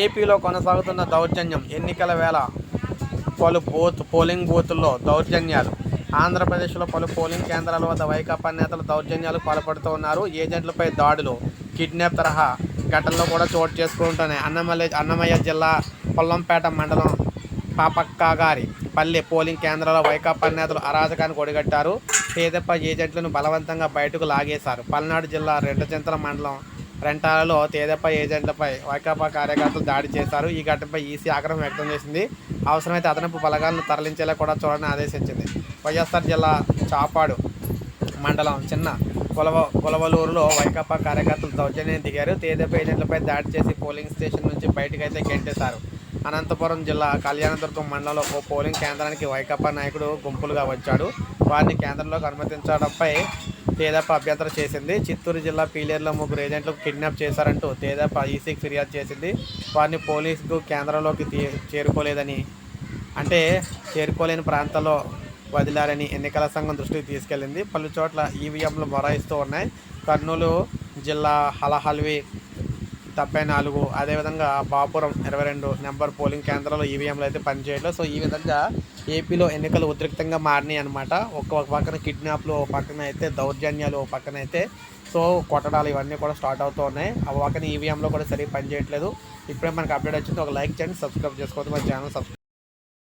ఏపీలో కొనసాగుతున్న దౌర్జన్యం ఎన్నికల వేళ పలు బూత్ పోలింగ్ బూతుల్లో దౌర్జన్యాలు. ఆంధ్రప్రదేశ్లో పలు పోలింగ్ కేంద్రాల వద్ద వైకాపా నేతలు దౌర్జన్యాలు పాల్పడుతూ ఉన్నారు. ఏజెంట్లపై దాడులు కిడ్నాప్ తరహా ఘటనలు కూడా చోటు చేసుకుంటున్నాయి అన్నమయ్య అన్నమయ్య జిల్లా పొల్లంపేట మండలం పాపక్కాగారి పల్లె పోలింగ్ కేంద్రాల్లో వైకాపా నేతలు అరాజకానికి ఒడిగట్టారు. పేదప్ప ఏజెంట్లను బలవంతంగా బయటకు లాగేశారు. పల్నాడు జిల్లా రెండచింతల మండలం రెంటాలలో తేదప్ప ఏజెంట్లపై వైకాపా కార్యకర్తలు దాడి చేశారు. ఈ ఘటనపై ఈసీ ఆగ్రహం వ్యక్తం చేసింది. అవసరమైతే అదనపు బలగాలను తరలించేలా కూడా చూడాలని ఆదేశించింది. వైఎస్ఆర్ జిల్లా చాపాడు మండలం చిన్న కొలవ కొలవలూరులో వైకాపా కార్యకర్తలు దౌర్జన్యం దిగారు. తేదప్ప ఏజెంట్లపై దాడి చేసి పోలింగ్ స్టేషన్ నుంచి బయటకైతే గెంటేశారు. అనంతపురం జిల్లా కళ్యాణదుర్గం మండలంలో ఓ పోలింగ్ కేంద్రానికి వైకాపా నాయకుడు గుంపులుగా వచ్చాడు. వారిని కేంద్రంలోకి అనుమతించడంపై తేదప్ప అభ్యంతరం చేసింది. చిత్తూరు జిల్లా పీలేరులో ముగ్గురు ఏజెంట్లు కిడ్నాప్ చేశారంటూ తేదప్ప ఈసీకి ఫిర్యాదు చేసింది. వారిని పోలీసుకు కేంద్రంలోకి తీ చేరుకోలేదని అంటే చేరుకోలేని ప్రాంతాల్లో వదిలారని ఎన్నికల సంఘం దృష్టికి తీసుకెళ్ళింది పలు చోట్ల ఈవీఎంలు మొరాయిస్తూ ఉన్నాయి. కర్నూలు జిల్లా హలహల్వి డెబ్బై నాలుగు. అదేవిధంగా బాపురం ఇరవై రెండు నెంబర్ పోలింగ్ కేంద్రాలు ఈవీఎంలు అయితే పనిచేయట్లేదు. సో ఈ విధంగా ఏపీలో ఎన్నికలు ఉద్రిక్తంగా మారినాయి అనమాట ఒక ఒక పక్కన కిడ్నాప్లు ఒక పక్కన అయితే దౌర్జన్యాలు ఒక పక్కన అయితే సో కొట్టడాలు ఇవన్నీ కూడా స్టార్ట్ అవుతూ ఉన్నాయి. ఆ పక్కన ఈవీఎంలో కూడా సరిగ్గా పనిచేయట్లేదు. ఇప్పుడే మనకు అప్డేట్ వచ్చింది. ఒక లైక్ చేయండి సబ్స్క్రైబ్ చేసుకోవద్దు. మన ఛానల్ సబ్స్క్రైబ్